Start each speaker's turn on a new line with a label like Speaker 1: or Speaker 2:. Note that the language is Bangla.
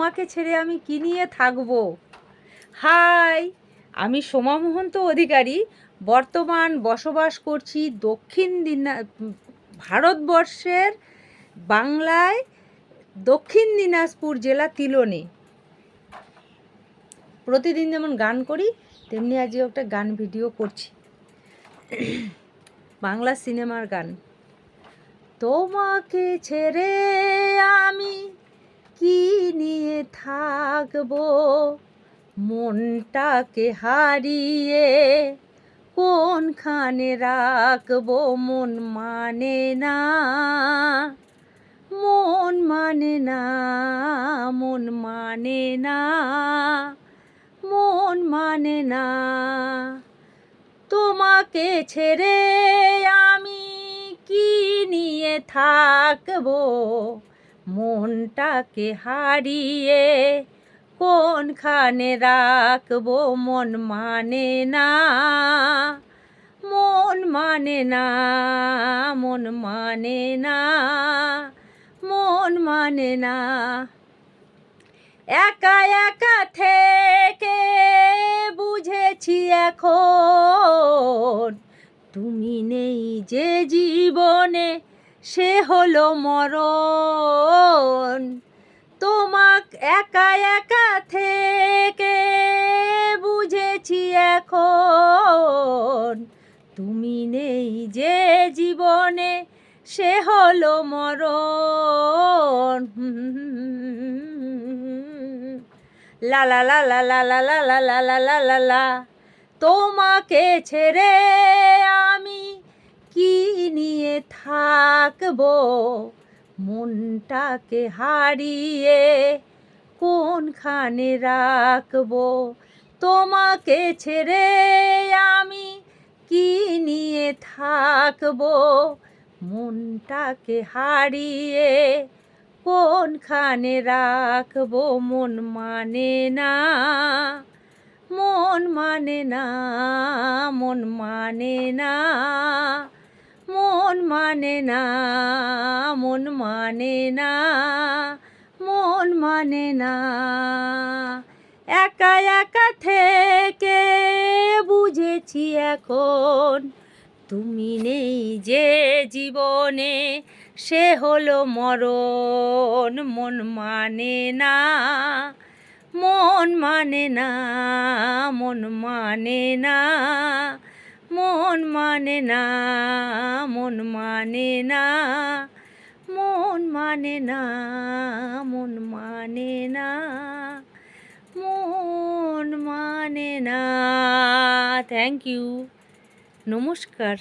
Speaker 1: তোমাকে ছেড়ে আমি কি নিয়ে থাকব? হাই, আমি সোমা মহন্ত অধিকারী। বর্তমান বসবাস করছি দক্ষিণ দিনা ভারতবর্ষের বাংলায় দক্ষিণ দিনাজপুর জেলা তিলনে। প্রতিদিন যেমন গান করি, তেমনি আজকে একটা গান ভিডিও করছি। বাংলা সিনেমার গান। তোমাকে ছেড়ে আমি থাকব, মনটাকে হারিয়ে কোনখানে রাখব, মন মানে না, মন মানে না, মন মানে না, মন মানে না। তোমাকে ছেড়ে আমি কি নিয়ে থাকব? মনটাকে হারিয়ে কোনখানে রাখব? মন মানে না, মন মানে না, মন মানে না, মন মানে না। একা একা থেকে বুঝেছি এখন, তুমি নেই যে জীবনে সে হলো মরণ তোমাক একা একা থেকে বুঝেছি এখন তুমি নেই যে জীবনে সে হলো মরণ লা লা লা লা লা লা লা লা লা লা তোমাকে ছেড়ে থাকব, মনটাকে হারিয়ে কোনখানে রাখব? তোমাকে ছেড়ে আমি কি নিয়ে থাকব? মনটাকে হারিয়ে কোনখানে রাখব? মন মানে না, মন মানে না, মন মানে না। মন মানে না, মন মানে না, মন মানে না। একা একা থেকে বুঝেছি এখন, তুমি নেই যে জীবনে, সে হলো মরণ। মন মানে না, মন মানে না, মন মানে না। মন মানে না, মন মানে না, মন মানে না, মন মানে না, মন মানে না। থ্যাংক ইউ নমস্কার।